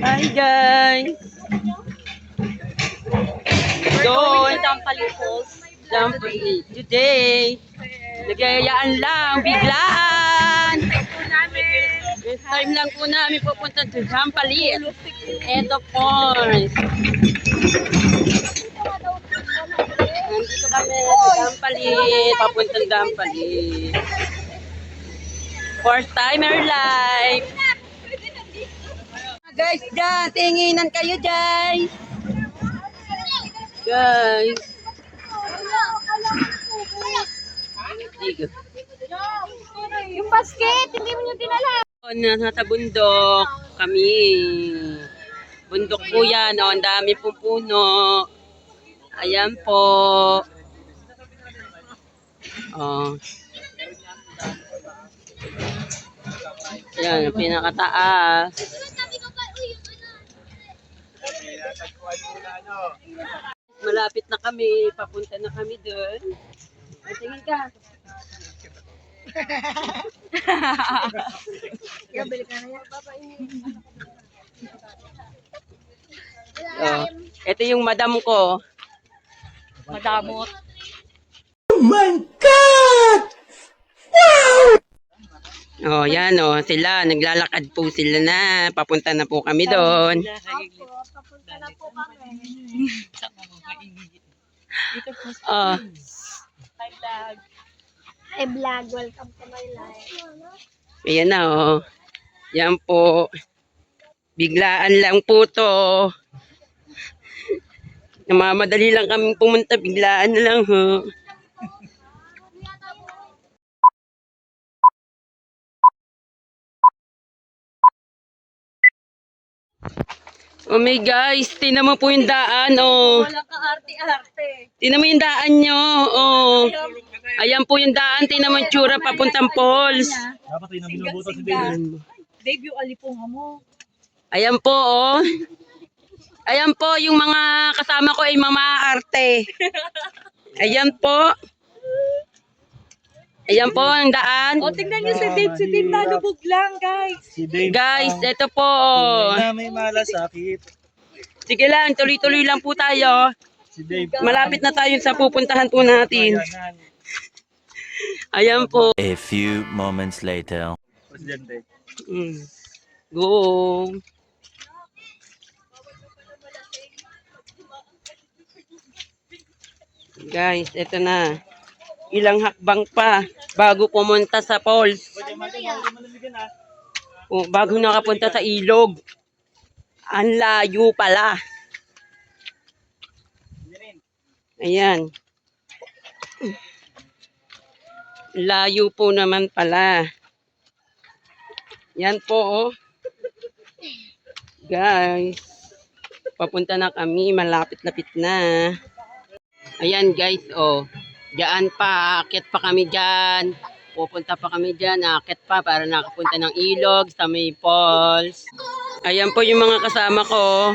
Hi guys! Doon! Dampali Falls. Dampali. Today, nagayayaan lang, biglaan! This time lang po namin pupunta sa Dampali. Eto po. Nandito kami sa Dampali. Papuntang Dampali. First timer life. Guys, dyan, tinginan kayo, guys. Guys. Yung basket, hindi mo nyo dinala. Nasa bundok kami. Bundok po yan. Oh, ang dami pong puno. Ayan po. Oh. Ayan, pinakataas. Malapit na kami. Papunta na kami doon. Ay, Tingin ka. Kaya balik na yan. Oh, ito yung madam ko. Madamot. Oh, yan oh, sila naglalakad po sila na. Papunta na po kami doon. Opo, papunta na po kami. Oh, Hi vlog. Hi vlog, welcome to my life. ayan na oh. Yan po. Biglaan lang po to. Namamadali lang kami pumunta, biglaan na lang ho. Oh my guys, tinan mo po yung daan, oh. Walang ka-arte-arte. Tinan mo yung daan nyo, oh. Ayan po yung daan, tinan mo yung tsura papuntang falls. Dapat rin ang binubuto si Baby. Debut alipunga mo. Ayan po, oh. Ayan po, yung mga kasama ko ay mga arte. Ayan po. Ayan po ang daan. O, tingnan niyo si Dave. Si Dave nalubog lang, guys. Si Dave. Guys, ito po. oh. na may malasakit. Sige lang, tuloy-tuloy lang po tayo. Si Dave. Malapit na tayo sa pupuntahan po natin. Ayan, Ayan po. A few moments later. Presidente. Mm. Go. Guys, ito na. Ilang hakbang pa bago pumunta sa falls. O, bago nakapunta sa ilog. Ang layo pala. Ayan. Layo po naman pala. Yan po, oh. Guys, papunta na kami. Malapit-lapit na. Ayan, guys, oh. Diyan pa, akit pa kami dyan. Pupunta pa kami dyan, akit pa para nakapunta ng ilog sa may falls. Ayan po yung mga kasama ko.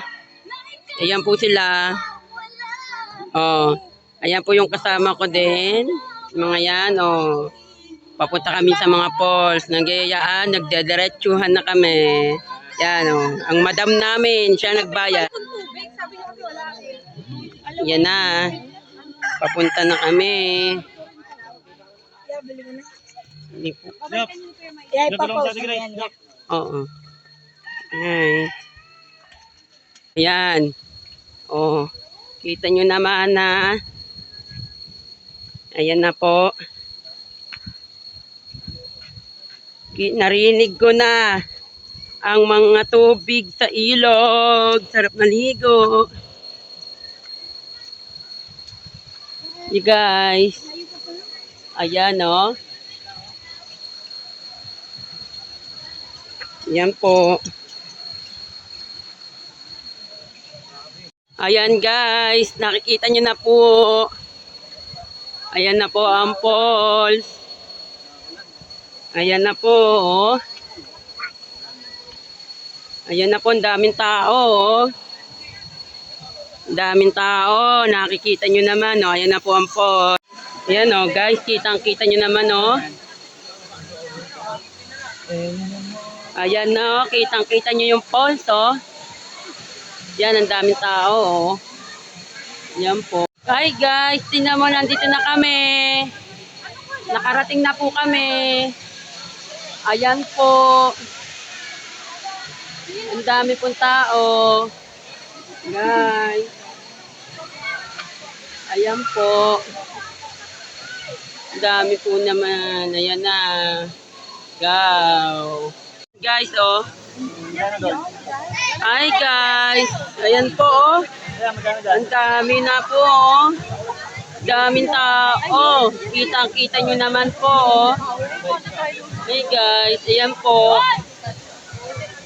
Ayan po sila. Oh, ayan po yung kasama ko din. Mga yan, oh. Papunta kami sa mga falls. Nagyayaan, nagdediretsuhan na kami. Yan, oh. Ang madam namin, siya nagbayad. Yan na. Papunta na kami. Na. Hindi po. Dalawang sa tigre. Yup. Oo. Ay. Ayan. Oh. Kita nyo naman na. Ayan na po. Narinig ko na ang mga tubig sa ilog. Sarap maligo. You guys. Ayan, oh. Yan po. Ayan guys, nakikita nyo na po. Ayan na po ang falls. Ayan na po. oh. Ayan na po, ang daming tao. oh. Daming tao. Nakikita nyo naman. Oh. Ayan na po ang falls. Ayan oh, guys, kitang-kita nyo naman oh. Ayan na, oh, kitang-kita nyo yung falls, oh. Yan, ang daming tao, oh. Yan po. Hi guys, tingnan mo, nandito na kami. Nakarating na po kami. Ayan po. Ang dami pong tao. Guys. Ayan po. Dami po naman. Ayan na. Go. Guys, oh. Hi guys. Ayan po, oh. Ang dami na po, oh. Daming tao. Kitang-kita nyo naman po, oh. Hey guys, ayan po.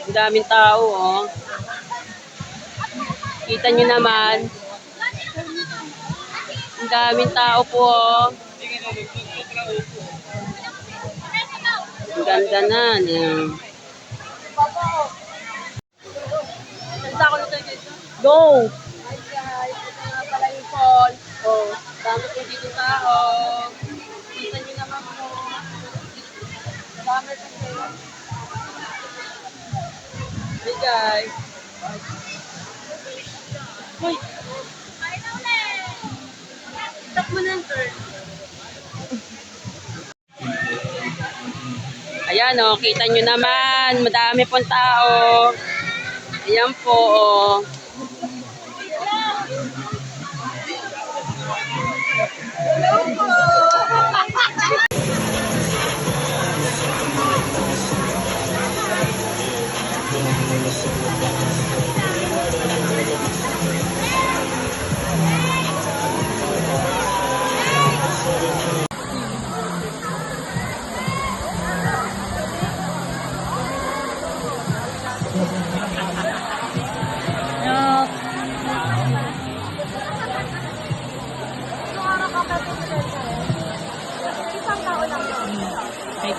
Ang daming tao, oh. Kita nyo naman. Daming tao po, oh. Ang ganda na. Ayan. Go! Oh, dami po dito tao. Kita nyo naman po. Dami kasi. Hey guys. Uy! Mo na, girl. Ayan o, oh, kita nyo naman. Madami pong tao. Ayan po, oh. Isang tao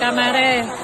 lang yun. May kamare.